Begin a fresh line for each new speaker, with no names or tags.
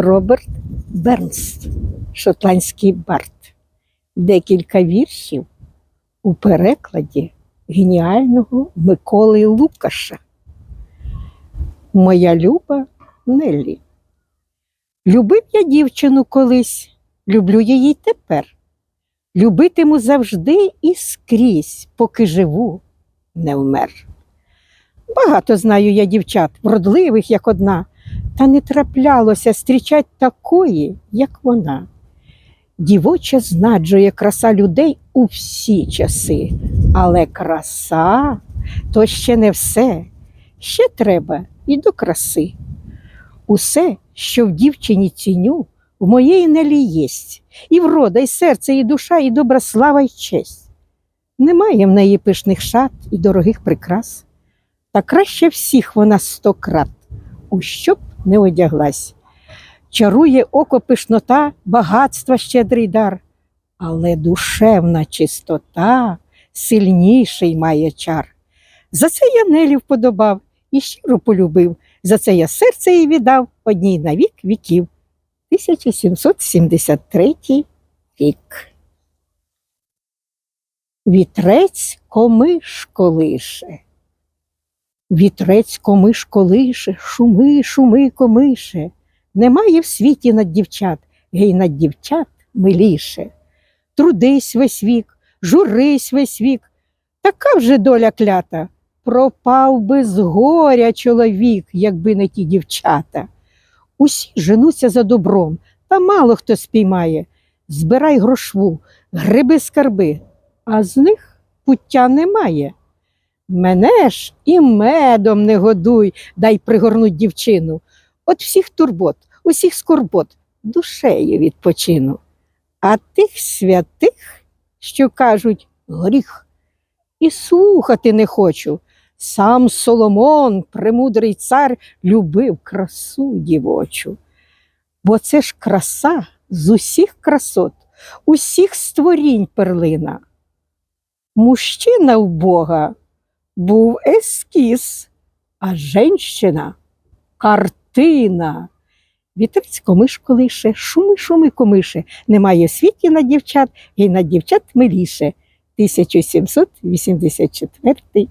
Роберт Бернс, шотландський бард. Декілька віршів у перекладі геніального Миколи Лукаша. Моя люба Неллі. Любив я дівчину колись, люблю її тепер. Любитиму завжди і скрізь, поки живу, не вмер. Багато знаю я дівчат, вродливих, як одна, та не траплялося стрічать такої, як вона. Дівоча знаджує краса людей у всі часи, але краса то ще не все, ще треба і до краси. Усе, що в дівчині ціню, в моєї нелі єсть, і врода, і серце, і душа, і добра слава, і честь. Немає в неї пишних шат і дорогих прикрас, та краще всіх вона сто крат, у що не одяглась. Чарує око пишнота, багатства щедрий дар, але душевна чистота сильніший має чар. За це я Нелі вподобав і щиро полюбив, за це я серце їй віддав одній на вік віків. 1773 рік. Вітрець комиш колише. Вітрець комиш колише, шуми, шуми, комише. Немає в світі над дівчат, гей над дівчат миліше. Трудись весь вік, журись весь вік, така вже доля клята. Пропав би з горя чоловік, якби не ті дівчата. Усі женуться за добром, та мало хто спіймає. Збирай грошву, гриби скарби, а з них пуття немає. Мене ж і медом не годуй, дай пригорнуть дівчину. От всіх турбот, усіх скорбот, душею відпочину. А тих святих, що кажуть гріх, і слухати не хочу. Сам Соломон, премудрий цар, любив красу дівочу. Бо це ж краса з усіх красот, усіх створінь перлина. Мужчина в Бога був ескіз, а женщина картина. Вітерць комиш колише, шуми, шуми комише, немає світі на дівчат, і на дівчат миліше. 1784